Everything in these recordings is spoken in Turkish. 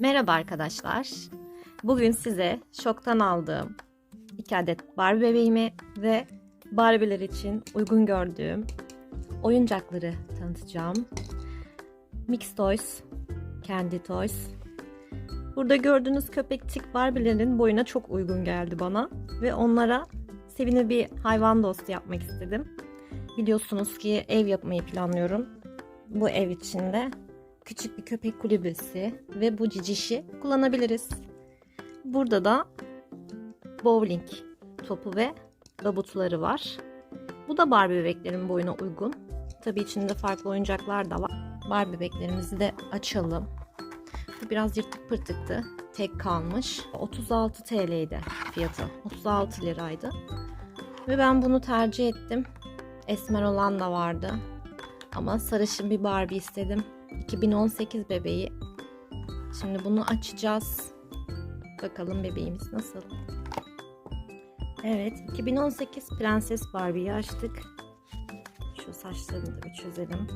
Merhaba arkadaşlar. Bugün size şoktan aldığım 2 adet Barbie bebeğimi ve Barbie'ler için uygun gördüğüm oyuncakları tanıtacağım. Mix Toys, Candy Toys. Burada gördüğünüz köpekçik Barbie'lerin boyuna çok uygun geldi bana ve onlara sevimli bir hayvan dostu yapmak istedim. Biliyorsunuz ki ev yapmayı planlıyorum. Bu ev içinde küçük bir köpek kulübesi ve bu cicişi kullanabiliriz. Burada da bowling topu ve labutları var. Bu da Barbie bebeklerin boyuna uygun. Tabii içinde farklı oyuncaklar da var. Barbie bebeklerimizi de açalım. Bu biraz yırtık pırtıktı. Tek kalmış. 36 TL'ydi fiyatı. 36 liraydı. Ve ben bunu tercih ettim. Esmer olan da vardı. Ama sarışın bir Barbie istedim. 2018 bebeği. Şimdi bunu açacağız. Bakalım bebeğimiz nasıl. Evet, 2018 Prenses Barbie'yi açtık. Şu saçlarını da bir çözelim.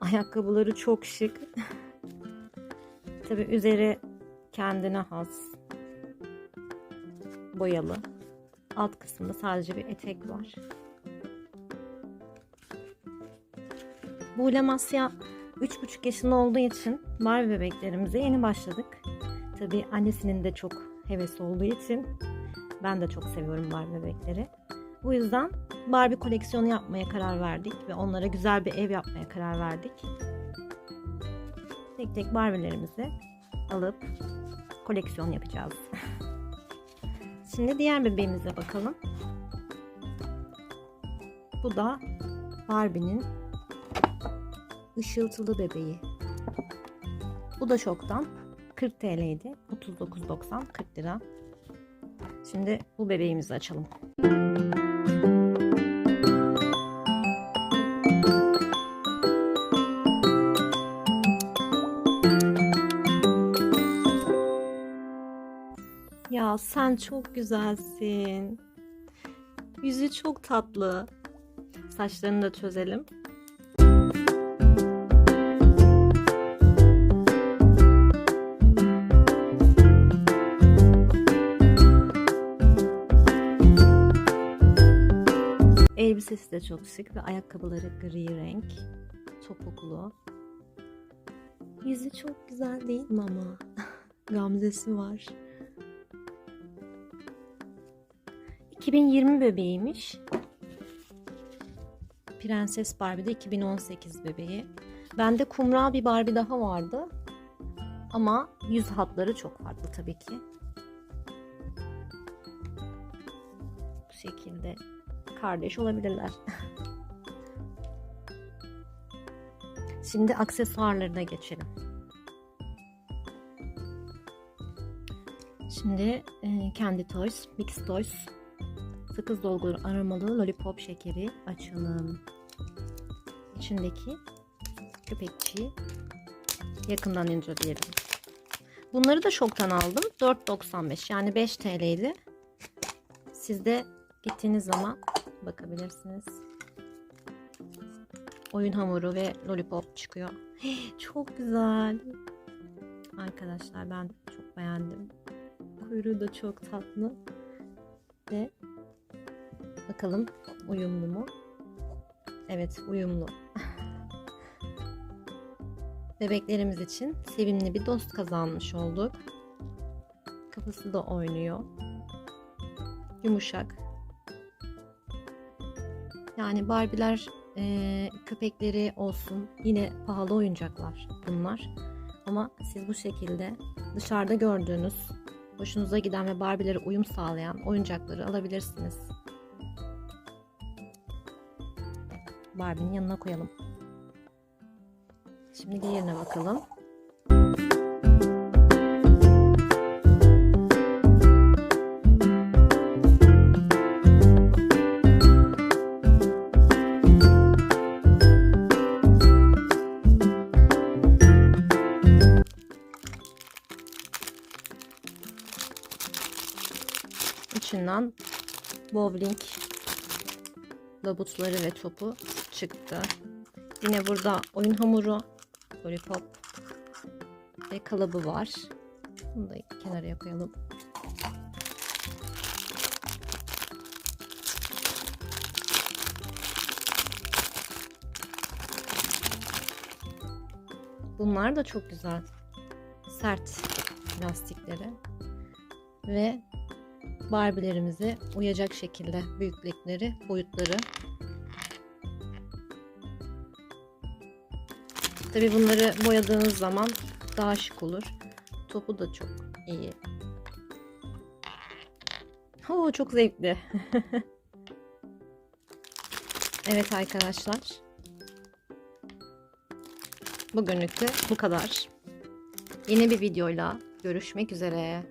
Ayakkabıları çok şık. Tabi üzeri kendine has boyalı. Alt kısmında sadece bir etek var. Bu Lamasya 3,5 yaşında olduğu için Barbie bebeklerimize yeni başladık. Tabi annesinin de çok hevesi olduğu için ben de çok seviyorum Barbie bebekleri. Bu yüzden Barbie koleksiyonu yapmaya karar verdik ve onlara güzel bir ev yapmaya karar verdik. Tek tek Barbie'lerimizi alıp koleksiyon yapacağız. Şimdi diğer bebeğimize bakalım. Bu da Barbie'nin ışıltılı bebeği. Bu da şoktan 40 TL'ydi. 39.90 40 lira. Şimdi bu bebeğimizi açalım. Ya sen çok güzelsin. Yüzü çok tatlı. Saçlarını da çözelim. Elbisesi de çok şık ve ayakkabıları gri renk. Topuklu. Yüzü çok güzel değil mi ama? Gamzesi var. 2020 bebeğiymiş. Prenses Barbie de 2018 bebeği. Bende kumral bir Barbie daha vardı. Ama yüz hatları çok farklı tabii ki. Bu şekilde kardeş olabilirler. Şimdi aksesuarlarına geçelim. Şimdi e, Candy Toys, Mix Toys sakız dolgulu aromalı lollipop şekeri açalım. İçindeki köpekçiyi yakından inceleyelim. Bunları da şoktan aldım. 4.95 yani 5 TL'ydi. Siz de gittiğiniz zaman bakabilirsiniz. Oyun hamuru ve lollipop çıkıyor. Çok güzel. Arkadaşlar ben çok beğendim. Kuyruğu da çok tatlı. Ve Bakalım uyumlu mu? Evet uyumlu. Bebeklerimiz için sevimli bir dost kazanmış olduk. Kafası da oynuyor. Yumuşak. Yani Barbie'ler e, köpekleri olsun yine pahalı oyuncaklar bunlar. Ama siz bu şekilde dışarıda gördüğünüz hoşunuza giden ve Barbie'lere uyum sağlayan oyuncakları alabilirsiniz. Barbie'nin yanına koyalım. Şimdi diğerine bakalım. İçinden bowling labutları ve topu çıktı. Yine burada oyun hamuru, lollipop ve kalıbı var. Bunu da kenara koyalım. Bunlar da çok güzel. Sert lastikleri. Ve Barbie'lerimize uyacak şekilde büyüklükleri, boyutları. Tabi bunları boyadığınız zaman daha şık olur. Topu da çok iyi. Oo, çok zevkli. evet arkadaşlar. Bugünlük de bu kadar. Yeni bir videoyla görüşmek üzere.